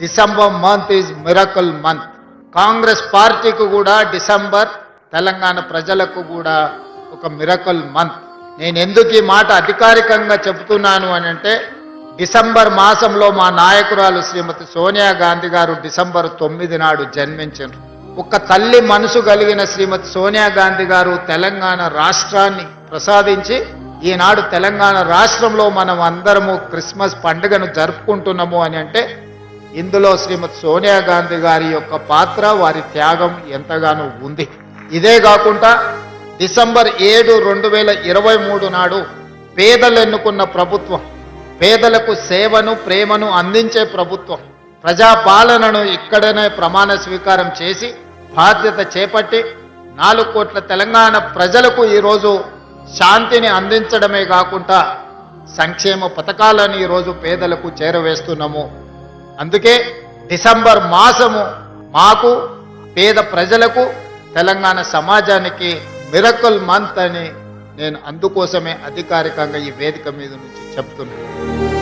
December month is miracle month. Congress పార్టీకి కూడా December Telangana ప్రజలకు కూడా ఒక మిరకల్ మంత్. నేను ఎందుకు ఈ మాట అధికారికంగా చెబుతున్నాను అని అంటే డిసెంబర్ మాసంలో మా నాయకురాలు శ్రీమతి సోనియా గాంధీ గారు డిసెంబర్ తొమ్మిది నాడు జన్మించారు. ఒక తల్లి మనసు కలిగిన శ్రీమతి సోనియా గాంధీ గారు తెలంగాణ రాష్ట్రాన్ని ప్రసాదించి ఈనాడు తెలంగాణ రాష్ట్రంలో మనం అందరము క్రిస్మస్ పండుగను జరుపుకుంటున్నాము అని అంటే ఇందులో శ్రీమతి సోనియా గాంధీ గారి యొక్క పాత్ర వారి త్యాగం ఎంతగానో ఉంది. ఇదే కాకుండా డిసెంబర్ ఏడు రెండు వేల ఇరవై మూడు నాడు పేదలు ఎన్నుకున్న ప్రభుత్వం పేదలకు సేవను ప్రేమను అందించే ప్రభుత్వం ప్రజాపాలనను ఇక్కడనే ప్రమాణ స్వీకారం చేసి బాధ్యత చేపట్టి నాలుగు కోట్ల తెలంగాణ ప్రజలకు ఈరోజు శాంతిని అందించడమే కాకుండా సంక్షేమ పథకాలను ఈరోజు పేదలకు చేరవేస్తున్నాము. అందుకే డిసెంబర్ మాసము మాకు పేద ప్రజలకు తెలంగాణ సమాజానికి మిరకల్ మంత్ అని నేను అందుకోసమే అధికారికంగా ఈ వేదిక మీద నుంచి చెప్తున్నాను.